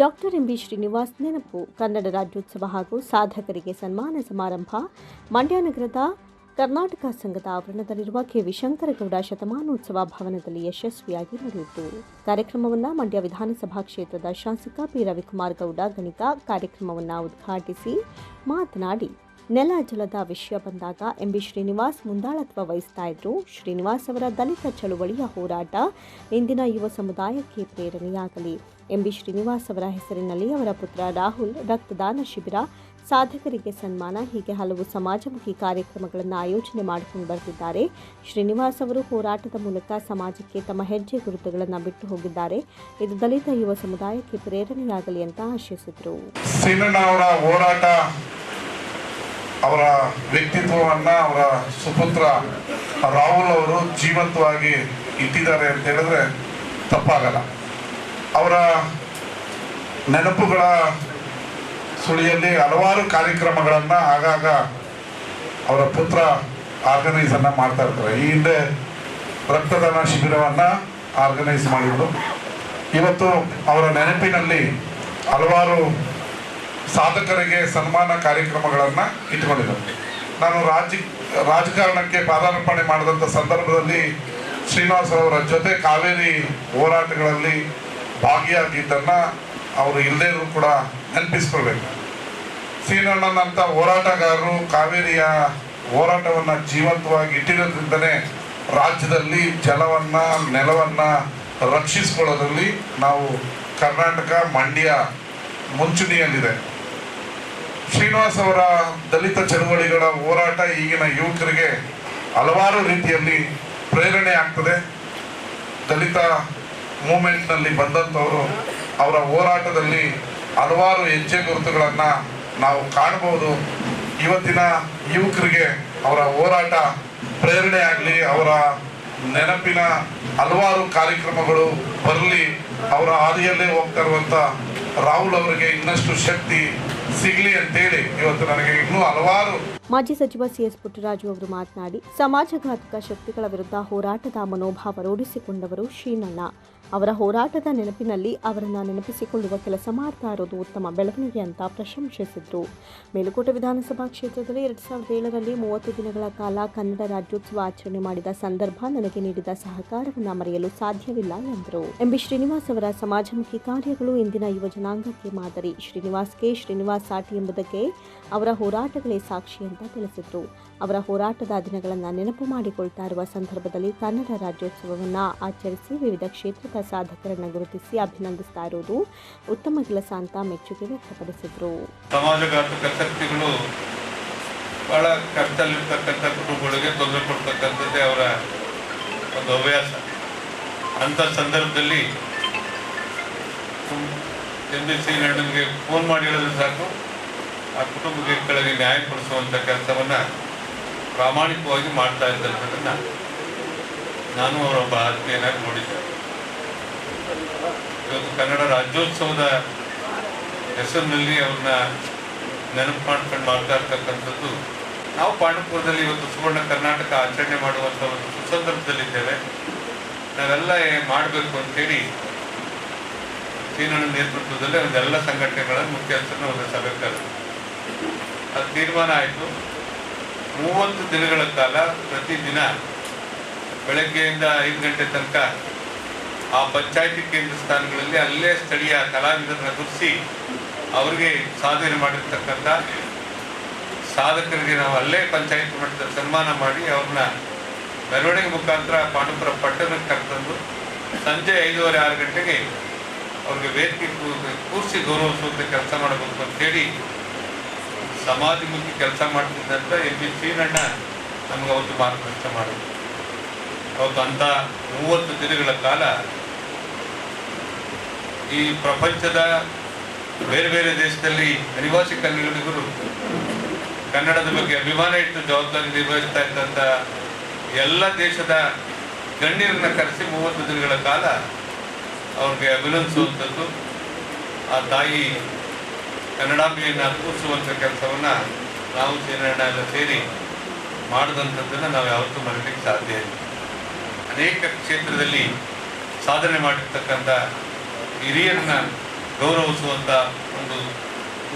Doctor MB Srinivas ನೆನಪು. ಕನ್ನಡ ರಾಜ್ಯೋತ್ಸವ ಹಾಗೂ ಸಾಧಕರಿಗೆ ಸನ್ಮಾನ ಸಮಾರಂಭ ಮಂಡ್ಯ ನಗರದ ಕರ್ನಾಟಕ ಸಂಘದ ಆವರಣದಲ್ಲಿರುವ ಕೆವಿ ಶಂಕರಗೌಡ ಶತಮಾನೋತ್ಸವ ಭವನದಲ್ಲಿ ಯಶಸ್ವಿಯಾಗಿ ನಡೆಯಿತು. ಕಾರ್ಯಕ್ರಮವನ್ನು ಮಂಡ್ಯ ವಿಧಾನಸಭಾ ಕ್ಷೇತ್ರದ ಶಾಸಕ ಪಿ ರವಿಕುಮಾರ್ ಗೌಡ ಗಣಿತ ಕಾರ್ಯಕ್ರಮವನ್ನು ಉದ್ಘಾಟಿಸಿ ಮಾತನಾಡಿ. ನೆಲ ಜಲದ ವಿಷಯ ಬಂದಾಗ ಎಂಬಿ ಶ್ರೀನಿವಾಸ್ ಮುಂದಾಳತ್ವ ವಹಿಸ್ತಾ ಇದ್ರು. ಶ್ರೀನಿವಾಸ್ ಅವರ ದಲಿತ ಚಳುವಳಿಯ ಹೋರಾಟ ಇಂದಿನ ಯುವ ಸಮುದಾಯಕ್ಕೆ ಪ್ರೇರಣೆಯಾಗಲಿ. ಎಂಬಿ ಶ್ರೀನಿವಾಸ್ ಅವರ ಹೆಸರಿನಲ್ಲಿ ಅವರ ಪುತ್ರ ರಾಹುಲ್ ರಕ್ತದಾನ ಶಿಬಿರ ಸಾಧಕರಿಗೆ ಸನ್ಮಾನ, ಹೀಗೆ ಹಲವು ಸಮಾಜಮುಖಿ ಕಾರ್ಯಕ್ರಮಗಳನ್ನು ಆಯೋಜನೆ ಮಾಡಿಕೊಂಡು ಬರ್ತಿದ್ದಾರೆ. ಶ್ರೀನಿವಾಸ್ ಅವರು ಹೋರಾಟದ ಮೂಲಕ ಸಮಾಜಕ್ಕೆ ತಮ್ಮ ಹೆಜ್ಜೆ ಗುರುತುಗಳನ್ನು ಬಿಟ್ಟು ಹೋಗಿದ್ದಾರೆ. ಇದು ದಲಿತ ಯುವ ಸಮುದಾಯಕ್ಕೆ ಪ್ರೇರಣೆಯಾಗಲಿ ಅಂತ ಆಶಿಸಿದರು. ಅವರ ವ್ಯಕ್ತಿತ್ವವನ್ನು, ಅವರ ಸುಪುತ್ರ ರಾಹುಲ್ ಅವರು ಜೀವಂತವಾಗಿ ಇಟ್ಟಿದ್ದಾರೆ ಅಂತ ಹೇಳಿದ್ರೆ ತಪ್ಪಾಗಲ್ಲ. ಅವರ ನೆನಪುಗಳ ಸುಳಿಯಲ್ಲಿ ಹಲವಾರು ಕಾರ್ಯಕ್ರಮಗಳನ್ನು ಆಗಾಗ ಅವರ ಪುತ್ರ ಆರ್ಗನೈಸ್ ಅನ್ನ ಮಾಡ್ತಾ ಇರ್ತಾರೆ. ಈ ಹಿಂದೆ ರಕ್ತದಾನ ಶಿಬಿರವನ್ನು ಆರ್ಗನೈಸ್ ಮಾಡಿದ್ರು. ಇವತ್ತು ಅವರ ನೆನಪಿನಲ್ಲಿ ಹಲವಾರು ಸಾಧಕರಿಗೆ ಸನ್ಮಾನ ಕಾರ್ಯಕ್ರಮಗಳನ್ನು ಇಟ್ಕೊಂಡಿದ್ದಾರೆ. ನಾನು ರಾಜ, ರಾಜಕಾರಣಕ್ಕೆ ಪಾದಾರ್ಪಣೆ ಮಾಡಿದಂಥ ಸಂದರ್ಭದಲ್ಲಿ ಶ್ರೀನಿವಾಸರವರ ಜೊತೆ ಕಾವೇರಿ ಹೋರಾಟಗಳಲ್ಲಿ ಭಾಗಿಯಾಗಿದ್ದನ್ನು ಅವರು ಇಲ್ಲದೇ ಕೂಡ ನೆನಪಿಸ್ಕೊಳ್ಬೇಕು. ಶ್ರೀನಣ್ಣನಂತ ಹೋರಾಟಗಾರರು ಕಾವೇರಿಯ ಹೋರಾಟವನ್ನು ಜೀವಂತವಾಗಿ ಇಟ್ಟಿರೋದ್ರಿಂದನೇ ರಾಜ್ಯದಲ್ಲಿ ಜಲವನ್ನ, ನೆಲವನ್ನ ರಕ್ಷಿಸಿಕೊಳ್ಳೋದ್ರಲ್ಲಿ ನಾವು ಕರ್ನಾಟಕ ಮಂಡ್ಯ ಮುಂಚೂಣಿಯಲ್ಲಿದೆ. ಶ್ರೀನಿವಾಸ್ ಅವರ ದಲಿತ ಚಳುವಳಿಗಳ ಹೋರಾಟ ಈಗಿನ ಯುವಕರಿಗೆ ಹಲವಾರು ರೀತಿಯಲ್ಲಿ ಪ್ರೇರಣೆ ಆಗ್ತದೆ. ದಲಿತ ಮೂಮೆಂಟ್ನಲ್ಲಿ ಬಂದಂಥವರು ಅವರ ಹೋರಾಟದಲ್ಲಿ ಹಲವಾರು ಹೆಜ್ಜೆ ಗುರುತುಗಳನ್ನು ನಾವು ಕಾಣಬಹುದು. ಇವತ್ತಿನ ಯುವಕರಿಗೆ ಅವರ ಹೋರಾಟ ಪ್ರೇರಣೆ ಆಗಲಿ, ಅವರ ನೆನಪಿನ ಹಲವಾರು ಕಾರ್ಯಕ್ರಮಗಳು ಬರಲಿ, ಅವರ ಹಾದಿಯಲ್ಲೇ ಹೋಗ್ತಾ ಇರುವಂಥ ರಾಹುಲ್ ಅವರಿಗೆ ಇನ್ನಷ್ಟು ಶಕ್ತಿ ಸಿಗಲಿ ಅಂತೇಳಿ ಇವತ್ತು ನನಗೆ ಇನ್ನೂ ಹಲವಾರು ಮಾಜಿ ಸಚಿವ ಸಿಎಸ್ ಪುಟ್ಟರಾಜು ಅವರು ಮಾತನಾಡಿ, ಸಮಾಜಘಾತಕ ಶಕ್ತಿಗಳ ವಿರುದ್ಧ ಹೋರಾಟದ ಮನೋಭಾವ ರೂಢಿಸಿಕೊಂಡವರು ಶ್ರೀನಣ್ಣ. ಅವರ ಹೋರಾಟದ ನೆನಪಿನಲ್ಲಿ ಅವರನ್ನು ನೆನಪಿಸಿಕೊಳ್ಳುವ ಕೆಲಸ ಮಾಡ್ತಾ ಇರೋದು ಉತ್ತಮ. ಬೆಳವಣಿಗೆ ಅಂತ ಪ್ರಶಂಸಿಸಿದರು. ಮೇಲುಕೋಟೆ ವಿಧಾನಸಭಾ ಕ್ಷೇತ್ರದಲ್ಲಿ ಎರಡು ಸಾವಿರದ ಏಳರಲ್ಲಿ ಮೂವತ್ತು ದಿನಗಳ ಕಾಲ ಕನ್ನಡ ರಾಜ್ಯೋತ್ಸವ ಆಚರಣೆ ಮಾಡಿದ ಸಂದರ್ಭ ನನಗೆ ನೀಡಿದ ಸಹಕಾರವನ್ನು ಮರೆಯಲು ಸಾಧ್ಯವಿಲ್ಲ ಎಂದರು. ಎಂಬಿ ಶ್ರೀನಿವಾಸ್ ಅವರ ಸಮಾಜಮುಖಿ ಕಾರ್ಯಗಳು ಇಂದಿನ ಯುವ ಜನಾಂಗಕ್ಕೆ ಮಾದರಿ. ಶ್ರೀನಿವಾಸ್ಗೆ ಶ್ರೀನಿವಾಸ್ ಸಾಟಿ ಎಂಬುದಕ್ಕೆ ಅವರ ಹೋರಾಟಗಳೇ ಸಾಕ್ಷಿ ಅಂತ ತಿಳಿಸಿದರು. ಅವರ ಹೋರಾಟದ ದಿನಗಳನ್ನು ನೆನಪು ಮಾಡಿಕೊಳ್ತಾ ಇರುವ ಸಂದರ್ಭದಲ್ಲಿ ಕನ್ನಡ ರಾಜ್ಯೋತ್ಸವವನ್ನು ಆಚರಿಸಿ ವಿವಿಧ ಕ್ಷೇತ್ರದ ಸಾಧಕರನ್ನು ಗುರುತಿಸಿ ಅಭಿನಂದಿಸ್ತಾ ಇರುವುದು ಉತ್ತಮ ಕೆಲಸ ಅಂತ ಮೆಚ್ಚುಗೆ ವ್ಯಕ್ತಪಡಿಸಿದರು. ಸಮಾಜಘಾತಕ ಬಹಳ ಕಷ್ಟದಲ್ಲಿರ್ತಕ್ಕಂಥ ಕುಟುಂಬಗಳಿಗೆ ತೊಂದರೆ ಕೊಡ್ತಕ್ಕಂಥದ್ದೇ ಅವರ ಒಂದು ಹವ್ಯಾಸ. ಅಂಥ ಸಂದರ್ಭದಲ್ಲಿ ಎಂ ಬಿ ಸಿ ನಡುವಿಗೆ ಫೋನ್ ಮಾಡಿ ಹೇಳಿದ್ರೆ ಸಾಕು. ಆ ಕುಟುಂಬಗಳಿಗೆ ನ್ಯಾಯ ಕೊಡಿಸುವಂಥ ಕೆಲಸವನ್ನು ಪ್ರಾಮಾಣಿಕವಾಗಿ ಮಾಡ್ತಾ ಇದ್ದಂಥದನ್ನ ನಾನು ಅವರೊಬ್ಬ ಆತ್ಮೀಯನಾಗಿ ನೋಡಿದ್ದೆ ಇವತ್ತು ಕನ್ನಡ ರಾಜ್ಯೋತ್ಸವದ ಹೆಸರಿನಲ್ಲಿ ಅವ್ರನ್ನ ನೆನಪು ಮಾಡ್ಕೊಂಡು ಮಾಡ್ತಾ ಇರ್ತಕ್ಕಂಥದ್ದು, ನಾವು ಪಾಂಡವಪುರದಲ್ಲಿ ಇವತ್ತು ಸುವರ್ಣ ಕರ್ನಾಟಕ ಆಚರಣೆ ಮಾಡುವಂಥ ಒಂದು ಸುಸಂದರ್ಭದಲ್ಲಿದ್ದೇವೆ. ನಾವೆಲ್ಲ ಮಾಡಬೇಕು ಅಂತೇಳಿ ಚೀನನ ನೇತೃತ್ವದಲ್ಲಿ ಒಂದೆಲ್ಲ ಸಂಘಟನೆಗಳನ್ನು ಮುಖ್ಯಸ್ಥರನ್ನ ಒಂದು ಸಭೆ ಕರೆದು ಅದು ತೀರ್ಮಾನ ಆಯಿತು. ಮೂವತ್ತು ದಿನಗಳ ಕಾಲ ಪ್ರತಿದಿನ ಬೆಳಗ್ಗೆಯಿಂದ ಐದು ಗಂಟೆ ತನಕ ಆ ಪಂಚಾಯತಿ ಕೇಂದ್ರ ಸ್ಥಾನಗಳಲ್ಲಿ ಅಲ್ಲೇ ಸ್ಥಳೀಯ ಕಲಾವಿದರನ್ನ ಗುರುಸಿ ಅವರಿಗೆ ಸಾಧನೆ ಮಾಡಿರ್ತಕ್ಕಂಥ ಸಾಧಕರಿಗೆ ನಾವು ಅಲ್ಲೇ ಪಂಚಾಯತ್ ಮಟ್ಟದ ಸನ್ಮಾನ ಮಾಡಿ ಅವ್ರನ್ನ ಮೆರವಣಿಗೆ ಮುಖಾಂತರ ಪಾಂಡುಪುರ ಪಟ್ಟಣಕ್ಕೆ ಕರೆತಂದು ಸಂಜೆ ಐದೂವರೆ ಆರು ಗಂಟೆಗೆ ಅವ್ರಿಗೆ ವೇದಿಕೆ ಕೂರಿಸಿ ಗೌರವಿಸುವಂಥ ಕೆಲಸ ಮಾಡಬೇಕು ಅಂತೇಳಿ ಸಮಾಜಮುಖಿ ಕೆಲಸ ಮಾಡ್ತಿದ್ದಂಥ ಎಂ ಬಿ ಶ್ರೀರಣ್ಣ ನಮ್ಗೆ ಅವತ್ತು ಮಾರ್ಗದರ್ಶನ ಮಾಡಿದ್ರು. ಅವತ್ತು ಅಂತ ಮೂವತ್ತು ದಿನಗಳ ಕಾಲ ಈ ಪ್ರಪಂಚದ ಬೇರೆ ಬೇರೆ ದೇಶದಲ್ಲಿ ಅನಿವಾಸಿ ಕನ್ನಡಿಗರು ಕನ್ನಡದ ಬಗ್ಗೆ ಅಭಿಮಾನ ಇಟ್ಟು ಜವಾಬ್ದಾರಿ ನಿರ್ವಹಿಸ್ತಾ ಇದ್ದಂತ ಎಲ್ಲ ದೇಶದ ಗಣ್ಯರನ್ನ ಕರೆಸಿ ಮೂವತ್ತು ದಿನಗಳ ಕಾಲ ಅವ್ರಿಗೆ ಅಭಿನಂದಿಸುವಂಥದ್ದು. ಆ ತಾಯಿ ಕನ್ನಡಾಂಬೆಯನ್ನು ಕೂರಿಸುವಂಥ ಕೆಲಸವನ್ನು ನಾವು ಸೇನಣ್ಣ ಎಲ್ಲ ಸೇರಿ ಮಾಡಿದಂಥದ್ದನ್ನು ನಾವು ಯಾವತ್ತೂ ಮರೀಲಿಕ್ಕೆ ಸಾಧ್ಯ ಇಲ್ಲ. ಅನೇಕ ಕ್ಷೇತ್ರದಲ್ಲಿ ಸಾಧನೆ ಮಾಡಿರ್ತಕ್ಕಂಥ ಹಿರಿಯರನ್ನ ಗೌರವಿಸುವಂಥ ಒಂದು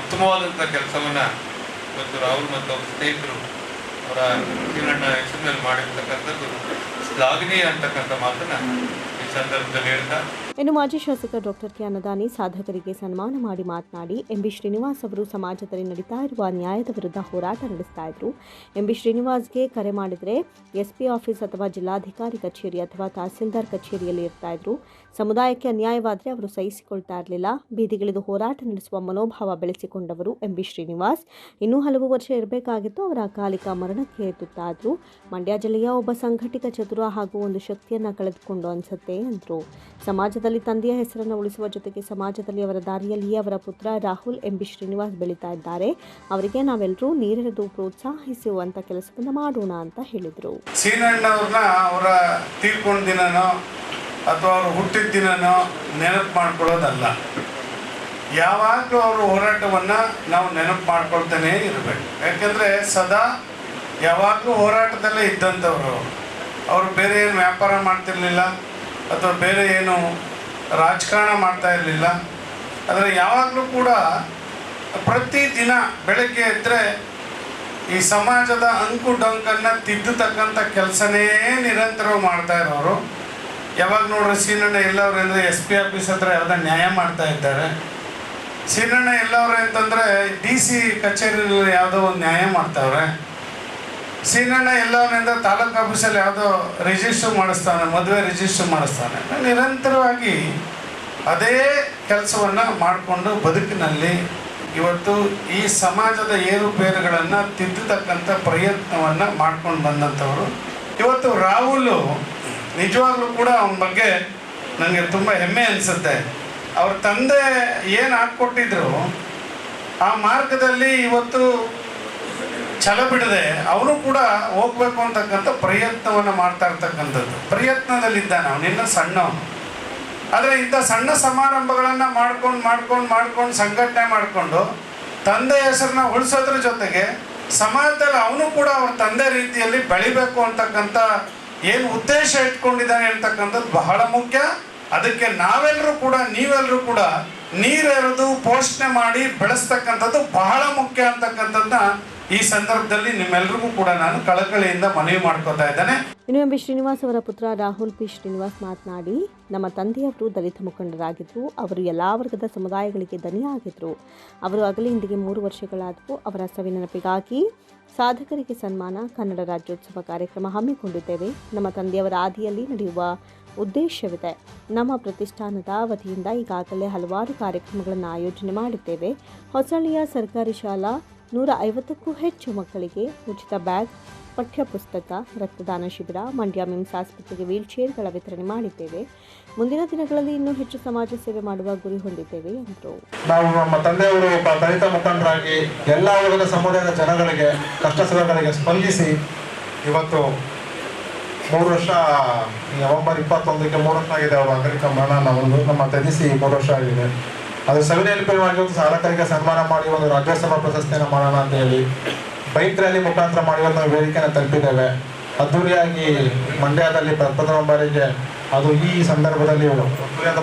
ಉತ್ತಮವಾದಂಥ ಕೆಲಸವನ್ನು ಇವತ್ತು ರಾಹುಲ್ ಮತ್ತು ಅವರ ಸ್ನೇಹಿತರು ಅವರ ಸೀನಣ್ಣ ಹೆಸರಿನಲ್ಲಿ ಮಾಡಿರ್ತಕ್ಕಂಥದ್ದು ಶ್ಲಾಘನೀಯ ಅಂತಕ್ಕಂಥ ಮಾತನ್ನು ಈ ಸಂದರ್ಭದಲ್ಲಿ ಹೇಳ್ತಾ ಇನ್ನು ಮಾಜಿ ಶಾಸಕ ಡಾಕ್ಟರ್ ಕೆ ಅನ್ನದಾನಿ ಸಾಧಕರಿಗೆ ಸನ್ಮಾನ ಮಾಡಿ ಮಾತನಾಡಿ ಎಂಬಿ ಶ್ರೀನಿವಾಸ್ ಅವರು ಸಮಾಜದಲ್ಲಿ ನಡೀತಾ ಇರುವ ನ್ಯಾಯದ ವಿರುದ್ಧ ಹೋರಾಟ ನಡೆಸ್ತಾ ಇದ್ರು. ಎಂಬಿ ಶ್ರೀನಿವಾಸ್ಗೆ ಕರೆ ಮಾಡಿದರೆ ಎಸ್ಪಿ ಆಫೀಸ್ ಅಥವಾ ಜಿಲ್ಲಾಧಿಕಾರಿ ಕಚೇರಿ ಅಥವಾ ತಹಸೀಲ್ದಾರ್ ಕಚೇರಿಯಲ್ಲಿ ಇರ್ತಾ ಇದ್ರು. ಸಮುದಾಯಕ್ಕೆ ಅನ್ಯಾಯವಾದರೆ ಅವರು ಸಹಿಸಿಕೊಳ್ತಾ ಇರಲಿಲ್ಲ. ಬೀದಿಗಿಳಿದು ಹೋರಾಟ ನಡೆಸುವ ಮನೋಭಾವ ಬೆಳೆಸಿಕೊಂಡವರು ಎಂಬಿ ಶ್ರೀನಿವಾಸ್. ಇನ್ನೂ ಹಲವು ವರ್ಷ ಇರಬೇಕಾಗಿತ್ತು, ಅವರ ಅಕಾಲಿಕ ಮರಣಕ್ಕೆ ತುತ್ತಾದ್ರು ಮಂಡ್ಯ ಜಿಲ್ಲೆಯ ಒಬ್ಬ ಸಂಘಟಿತ ಚತುರ ಹಾಗೂ ಒಂದು ಶಕ್ತಿಯನ್ನು ಕಳೆದುಕೊಂಡು ಅನ್ಸುತ್ತೆ ಅಂದರು. ಸಮಾಜದಲ್ಲಿ ತಂದೆಯ ಹೆಸರನ್ನು ಉಳಿಸುವ ಜೊತೆಗೆ ಸಮಾಜದಲ್ಲಿ ಅವರ ದಾರಿಯಲ್ಲಿ ಅವರ ಪುತ್ರ ರಾಹುಲ್ ಎಂಬಿ ಶ್ರೀನಿವಾಸ್ ಬೆಳೀತಾ ಇದ್ದಾರೆ. ಅವರಿಗೆ ನಾವೆಲ್ಲರೂ ನೀರೆರೆದು ಪ್ರೋತ್ಸಾಹಿಸುವಂಥ ಕೆಲಸವನ್ನು ಮಾಡೋಣ ಅಂತ ಹೇಳಿದರು. ಸೀನಣ್ಣವ್ರನ್ನ ಅವರ ತೀರ್ಕೊಂಡ ದಿನನೋ ಅಥವಾ ಅವರು ಹುಟ್ಟಿದ ದಿನನೋ ನೆನಪು ಮಾಡ್ಕೊಳ್ಳೋದಲ್ಲ. ಯಾವಾಗಲೂ ಅವರ ಹೋರಾಟವನ್ನು ನಾವು ನೆನಪು ಮಾಡ್ಕೊಳ್ತಾನೇ ಇರಬೇಕು. ಯಾಕಂದ್ರೆ ಸದಾ ಯಾವಾಗಲೂ ಹೋರಾಟದಲ್ಲೇ ಇದ್ದಂಥವ್ರು. ಅವರು ಬೇರೆ ಏನು ವ್ಯಾಪಾರ ಮಾಡ್ತಿರ್ಲಿಲ್ಲ ಅಥವಾ ಬೇರೆ ಏನು ರಾಜಕಾರಣ ಮಾಡ್ತಾ ಇರಲಿಲ್ಲ. ಆದರೆ ಯಾವಾಗಲೂ ಕೂಡ ಪ್ರತಿದಿನ ಬೆಳಗ್ಗೆ ಎದ್ದರೆ ಈ ಸಮಾಜದ ಅಂಕು ಡೊಂಕನ್ನು ತಿದ್ದತಕ್ಕಂಥ ಕೆಲಸನೇ ನಿರಂತರವಾಗಿ ಮಾಡ್ತಾ ಇರೋರು. ಯಾವಾಗ ನೋಡ್ರಿ ಸೀನಣ್ಣ ಎಲ್ಲವ್ರು ಅಂದರೆ ಎಸ್ ಪಿ ಆಫೀಸ್ ಹತ್ರ ಯಾವುದೋ ನ್ಯಾಯ ಮಾಡ್ತಾ ಇದ್ದಾರೆ. ಸೀನಣ್ಣ ಎಲ್ಲವ್ರೆ ಅಂತಂದರೆ ಡಿ ಸಿ ಕಚೇರಿಯಲ್ಲಿ ಯಾವುದೋ ಒಂದು ನ್ಯಾಯ ಮಾಡ್ತಾವ್ರೆ. ಸೀನಣ್ಣ ಎಲ್ಲವನ್ನಿಂದ ತಾಲೂಕು ಆಫೀಸಲ್ಲಿ ಯಾವುದೋ ರಿಜಿಸ್ಟರ್ ಮಾಡಿಸ್ತಾನೆ, ಮದುವೆ ರಿಜಿಸ್ಟರ್ ಮಾಡಿಸ್ತಾನೆ. ನಿರಂತರವಾಗಿ ಅದೇ ಕೆಲಸವನ್ನು ಮಾಡಿಕೊಂಡು ಬದುಕಿನಲ್ಲಿ ಇವತ್ತು ಈ ಸಮಾಜದ ಏರುಪೇರುಗಳನ್ನು ತಿದ್ದತಕ್ಕಂಥ ಪ್ರಯತ್ನವನ್ನು ಮಾಡ್ಕೊಂಡು ಬಂದಂಥವರು. ಇವತ್ತು ರಾಹುಲು ನಿಜವಾಗ್ಲೂ ಕೂಡ ಅವನ ಬಗ್ಗೆ ನನಗೆ ತುಂಬ ಹೆಮ್ಮೆ ಅನಿಸುತ್ತೆ. ಅವ್ರ ತಂದೆ ಏನು ಹಾಕ್ಕೊಟ್ಟಿದ್ರು, ಆ ಮಾರ್ಗದಲ್ಲಿ ಇವತ್ತು ಛಲ ಬಿಡದೆ ಅವನು ಕೂಡ ಹೋಗ್ಬೇಕು ಅಂತಕ್ಕಂಥ ಪ್ರಯತ್ನವನ್ನು ಮಾಡ್ತಾ ಇರ್ತಕ್ಕಂಥದ್ದು. ಪ್ರಯತ್ನದಲ್ಲಿದ್ದಾನೆ ನಿನ್ನ ಸಣ್ಣ ಆದರೆ ಇಂಥ ಸಣ್ಣ ಸಮಾರಂಭಗಳನ್ನು ಮಾಡ್ಕೊಂಡು ಮಾಡ್ಕೊಂಡು ಮಾಡ್ಕೊಂಡು, ಸಂಘಟನೆ ಮಾಡಿಕೊಂಡು ತಂದೆ ಹೆಸರನ್ನ ಉಳಿಸೋದ್ರ ಜೊತೆಗೆ ಸಮಾಜದಲ್ಲಿ ಅವನು ಕೂಡ ಅವ್ರ ತಂದೆ ರೀತಿಯಲ್ಲಿ ಬೆಳಿಬೇಕು ಅಂತಕ್ಕಂಥ ಏನು ಉದ್ದೇಶ ಇಟ್ಕೊಂಡಿದ್ದಾನೆ ಅಂತಕ್ಕಂಥದ್ದು ಬಹಳ ಮುಖ್ಯ. ಅದಕ್ಕೆ ನಾವೆಲ್ಲರೂ ಕೂಡ ನೀವೆಲ್ಲರೂ ಕೂಡ ನೀರೆರೆದು ಪೋಷಣೆ ಮಾಡಿ ಬೆಳೆಸ್ತಕ್ಕಂಥದ್ದು ಬಹಳ ಮುಖ್ಯ ಅಂತಕ್ಕಂಥದ್ದನ್ನ ಈ ಸಂದರ್ಭದಲ್ಲಿ ನಿಮ್ಮೆಲ್ಲರಿಗೂ ಕೂಡ ನಾನು ಕಳಕಳಿಯಿಂದ ಮನವಿ ಮಾಡ್ಕೊತಾ ಇದ್ದೇನೆ. ಇನ್ನು ಎಂ ಶ್ರೀನಿವಾಸ್ ಅವರ ಪುತ್ರ ರಾಹುಲ್ ಪಿ ಶ್ರೀನಿವಾಸ್ ಮಾತನಾಡಿ, ನಮ್ಮ ತಂದೆಯವರು ದಲಿತ ಮುಖಂಡರಾಗಿದ್ದರು ಅವರು ಎಲ್ಲ ವರ್ಗದ ಸಮುದಾಯಗಳಿಗೆ ದನಿಯಾಗಿದ್ದರು ಅವರು ಅಗಲಿಂದಿಗೆ ಮೂರು ವರ್ಷಗಳಾದವು, ಅವರ ಸವಿ ನೆನಪಿಗಾಗಿ ಸಾಧಕರಿಗೆ ಸನ್ಮಾನ, ಕನ್ನಡ ರಾಜ್ಯೋತ್ಸವ ಕಾರ್ಯಕ್ರಮ ಹಮ್ಮಿಕೊಂಡಿದ್ದೇವೆ. ನಮ್ಮ ತಂದೆಯವರ ಆದಿಯಲ್ಲಿ ನಡೆಯುವ ಉದ್ದೇಶವಿದೆ. ನಮ್ಮ ಪ್ರತಿಷ್ಠಾನದ ವತಿಯಿಂದ ಈಗಾಗಲೇ ಹಲವಾರು ಕಾರ್ಯಕ್ರಮಗಳನ್ನು ಆಯೋಜನೆ ಮಾಡಿದ್ದೇವೆ. ಹೊಸಳ್ಳಿಯ ಸರ್ಕಾರಿ ಶಾಲಾ ನೂರ ಐವತ್ತಕ್ಕೂ ಹೆಚ್ಚು ಮಕ್ಕಳಿಗೆ ಉಚಿತ ಬ್ಯಾಗ್ ಪಠ್ಯಪುಸ್ತಕ ರಕ್ತದಾನ ಶಿಬಿರ, ಮಂಡ್ಯ ಮಿಮ್ಸ್ ಆಸ್ಪತ್ರೆಗೆ ವೀಲ್ ಚೇರ್ಗಳ ವಿತರಣೆ ಮಾಡಿದ್ದೇವೆ. ಮುಂದಿನ ದಿನಗಳಲ್ಲಿ ಇನ್ನೂ ಹೆಚ್ಚು ಸಮಾಜ ಸೇವೆ ಮಾಡುವ ಗುರಿ ಹೊಂದಿದ್ದೇವೆ, ಎಂದರು. ನಾವು ನಮ್ಮ ತಂದೆಯವರು ಒಬ್ಬ ದಲಿತ ಮುಖಂಡರಾಗಿ ಎಲ್ಲ ವರ್ಗದ ಸಮುದಾಯದ ಜನಗಳಿಗೆ ಕಷ್ಟ ಸುಖಗಳಿಗೆ ಸ್ಪಂದಿಸಿ ಇವತ್ತು ಮೂರು ವರ್ಷ, ನವೆಂಬರ್ ಇಪ್ಪತ್ತೊಂದಕ್ಕೆ ಮೂರು ವರ್ಷ ಆಗಿದೆ ಮರಣ ನಮ್ಮದು. ನಮ್ಮ ತ್ಯಜಿಸಿ ಮೂರು ವರ್ಷ ಆಗಿದೆ. ಅದು ಮಾಡಿ ಇವತ್ತು ಸಾಧಕರಿಗೆ ಸನ್ಮಾನ ಮಾಡಿ ಒಂದು ರಾಜ್ಯೋತ್ಸವ ಪ್ರಶಸ್ತಿಯನ್ನು ಮಾಡೋಣ ಅಂತ ಹೇಳಿ ಬೈಕ್ ರ್ಯಾಲಿ ಮುಖಾಂತರ ಮಾಡಿ ನಾವು ವೇದಿಕೆಯನ್ನು ತಲುಪಿದ್ದೇವೆ. ಅದ್ದೂರಿಯಾಗಿ ಮಂಡ್ಯದಲ್ಲಿ ಪ್ರಥಮ ಬಾರಿಗೆ ಅದು ಈ ಸಂದರ್ಭದಲ್ಲಿ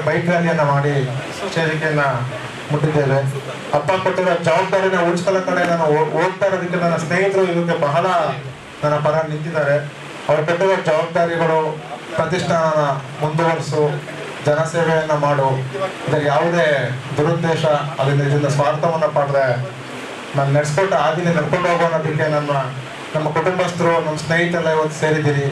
ಬೈಕ್ ರ್ಯಾಲಿಯನ್ನು ಮಾಡಿ ಚೇರಿಕೆಯನ್ನ ಮುಟ್ಟಿದ್ದೇವೆ. ಅಪ್ಪ ಕೊಟ್ಟಿರೋ ಜವಾಬ್ದಾರಿನ ಉಳಿಸ್ಕೊಳ್ಳೋ ಕಡೆ ನಾನು ಹೋಗ್ತಾ ಇರೋದಕ್ಕೆ ನನ್ನ ಸ್ನೇಹಿತರು ಇದಕ್ಕೆ ಬಹಳ ನನ್ನ ಪರ ನಿಂತಿದ್ದಾರೆ. ಅವ್ರು ಕೊಟ್ಟಿರೋ ಜವಾಬ್ದಾರಿಗಳು ಪ್ರತಿಷ್ಠಾನ ಮುಂದುವರಿಸು. ಜನಸೇವೆಯನ್ನ ಮಾಡು. ಇದರ ಯಾವುದೇ ದುರುದ್ದೇಶ ಅದರಿಂದ ಇದರಿಂದ ಸ್ವಾರ್ಥವನ್ನು ಪಡೆದ್ರೆ ನಾನು ನಡೆಸ್ಕೊಟ್ಟ ಆದಿನ ನಡ್ಕೊಂಡು ಹೋಗೋ ಅನ್ನೋದಕ್ಕೆ ನನ್ನ, ನಮ್ಮ ಕುಟುಂಬಸ್ಥರು, ನಮ್ಮ ಸ್ನೇಹಿತರೆಲ್ಲ ಇವತ್ತು ಸೇರಿದ್ದೀರಿ.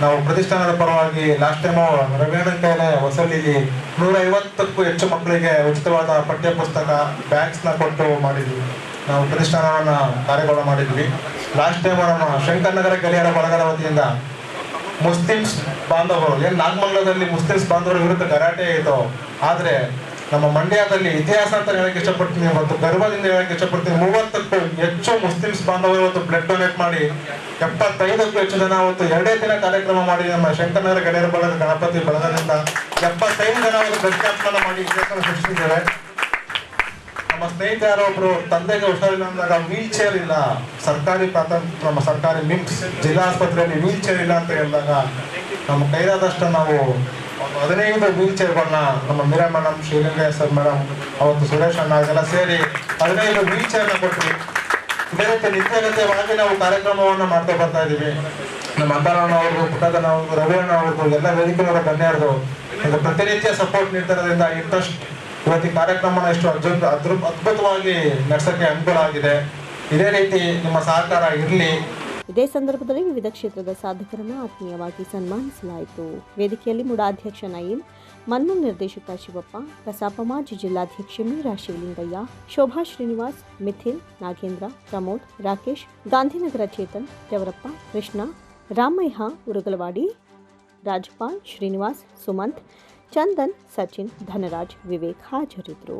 ನಾವು ಪ್ರತಿಷ್ಠಾನದ ಪರವಾಗಿ ಲಾಸ್ಟ್ ಟೈಮು ರವಿಯಣ್ಣನ ಕೈಲೇ ನೂರ ಐವತ್ತಕ್ಕೂ ಹೆಚ್ಚು ಮಕ್ಕಳಿಗೆ ಉಚಿತವಾದ ಪಠ್ಯ ಪುಸ್ತಕ ಬ್ಯಾಗ್ಸ್ನ ಕೊಟ್ಟು ಮಾಡಿದ್ವಿ. ನಾವು ಪ್ರತಿಷ್ಠಾನವನ್ನು ಕಾರ್ಯಗಳು ಮಾಡಿದ್ವಿ. ಲಾಸ್ಟ್ ಟೈಮು ನಮ್ಮ ಶಂಕರನಗರ ಗೆಳೆಯರ ಬಳಗದ ವತಿಯಿಂದ ಮುಸ್ಲಿಮ್ಸ್ ಬಾಂಧವರು, ಏನು ನಾಗಮಂಗಲದಲ್ಲಿ ಮುಸ್ಲಿಮ್ಸ್ ಬಾಂಧವರ ವಿರುದ್ಧ ಗರಾಟೆ ಆಯಿತು? ಆದರೆ ನಮ್ಮ ಮಂಡ್ಯದಲ್ಲಿ ಇತಿಹಾಸ ಅಂತ ಹೇಳಕ್ಕೆ ಇಷ್ಟಪಡ್ತೀನಿ, ಮತ್ತು ಗರ್ವದಿಂದ ಹೇಳಕ್ಕೆ ಇಷ್ಟಪಡ್ತೀನಿ. ಮೂವತ್ತಕ್ಕೂ ಹೆಚ್ಚು ಮುಸ್ಲಿಮ್ಸ್ ಬಾಂಧವರು ಇವತ್ತು ಬ್ಲಡ್ ಡೊನೇಟ್ ಮಾಡಿ, ಎಪ್ಪತ್ತೈದಕ್ಕೂ ಹೆಚ್ಚು ಜನ ಅವತ್ತು ಎರಡೇ ದಿನ ಕಾರ್ಯಕ್ರಮ ಮಾಡಿ ನಮ್ಮ ಶಂಕರನಗರ ಗಡಿಯರ ಬಳ್ಳದ ಗಣಪತಿ ಬಳಗದಿಂದ ಎಪ್ಪತ್ತೈದು ಜನ ಅವರು ಬ್ಲಡ್ ಕ್ಯಾಂಪ್ನ ಮಾಡಿ ಸೃಷ್ಟಿಸಿದ್ದೇವೆ. ಸ್ನೇಹಿತ ಯಾರೋ ಒಬ್ರು ತಂದೆಗೆ ಹುಷಾರಿಲ್ಲ ಅಂದಾಗ ವೀಲ್ ಚೇರ್ ಇಲ್ಲ. ಸರ್ಕಾರಿ ಪ್ರಾಥಮಿಕ, ನಮ್ಮ ಸರ್ಕಾರಿ ಮಿಮ್ಸ್ ಜಿಲ್ಲಾ ಆಸ್ಪತ್ರೆಯಲ್ಲಿ ವೀಲ್ ಚೇರ್ ಇಲ್ಲ ಅಂತ ಹೇಳಿದಾಗ ನಮ್ಮ ಕೈಲಾದಷ್ಟು ನಾವು ಹದಿನೈದು ವೀಲ್ ಚೇರ್ಗಳನ್ನ ನಮ್ಮ Meera madam Shrilingaiah sir madam ಅವತ್ತು ಸುರೇಶ್ ಅಣ್ಣ ಅದೆಲ್ಲ ಸೇರಿ ಹದಿನೈದು ವೀಲ್ ಚೇರ್ನ ಕೊಟ್ವಿ. ಇದೇ ರೀತಿ ನಿತ್ಯಗತ್ಯವಾಗಿ ನಾವು ಕಾರ್ಯಕ್ರಮವನ್ನು ಮಾಡ್ತಾ ಬರ್ತಾ ಇದ್ದೀವಿ ನಮ್ಮ ಅಂಬರಣ್ಣ ಅವ್ರದ್ದು ಪುಟ್ಟದನ್ನ ಅವ್ರಿಗೂ ರವಿ ಅಣ್ಣ ಅವ್ರದ್ದು, ಎಲ್ಲ ವೇದಿಕೆಯವರ ಗಣ್ಯರದು ಪ್ರತಿನಿತ್ಯ ಸಪೋರ್ಟ್ ನೀಡ್ತಿರೋದ್ರಿಂದ ಇಂಟ್ರೆಸ್ಟ್ ಇವತ್ತು ಈ ಕಾರ್ಯಕ್ರಮನ ಅದ್ರ ಅದ್ಭುತವಾಗಿ ನಡೆಸೋಕ್ಕೆ ಅನುಕೂಲ ಆಗಿದೆ. ಇದೇ ರೀತಿ ನಿಮ್ಮ ಸಹಕಾರ ಇರಲಿ. ಇದೇ ಸಂದರ್ಭದಲ್ಲಿ ವಿವಿಧ ಕ್ಷೇತ್ರದ ಸಾಧಕರನ್ನು ಆತ್ಮೀಯವಾಗಿ ಸನ್ಮಾನಿಸಲಾಯಿತು. ವೇದಿಕೆಯಲ್ಲಿ ಮುಡಾಧ್ಯಕ್ಷ ನಯೀಂ ಮನ್ನು ನಿರ್ದೇಶಕ ಶಿವಪ್ಪ, ಕಸಾಪ ಮಾಜಿ ಜಿಲ್ಲಾಧ್ಯಕ್ಷ ಮೀರಾ ಶಿವಲಿಂಗಯ್ಯ, ಶೋಭಾ ಶ್ರೀನಿವಾಸ್, ಮಿಥಿಲ್, ನಾಗೇಂದ್ರ, ಪ್ರಮೋದ್, ರಾಕೇಶ್, ಗಾಂಧಿನಗರ ಚೇತನ್ ದೇವರಪ್ಪ ಕೃಷ್ಣ, ರಾಮಯ್ಯ, ಉರುಗಲವಾಡಿ, ರಾಜ್ಪಾಲ್, ಶ್ರೀನಿವಾಸ್, ಸುಮಂತ್ ಚಂದನ್ ಸಚಿನ್ ಧನರಾಜ್ ವಿವೇಕ್ ಹಾಜರಿದ್ದರು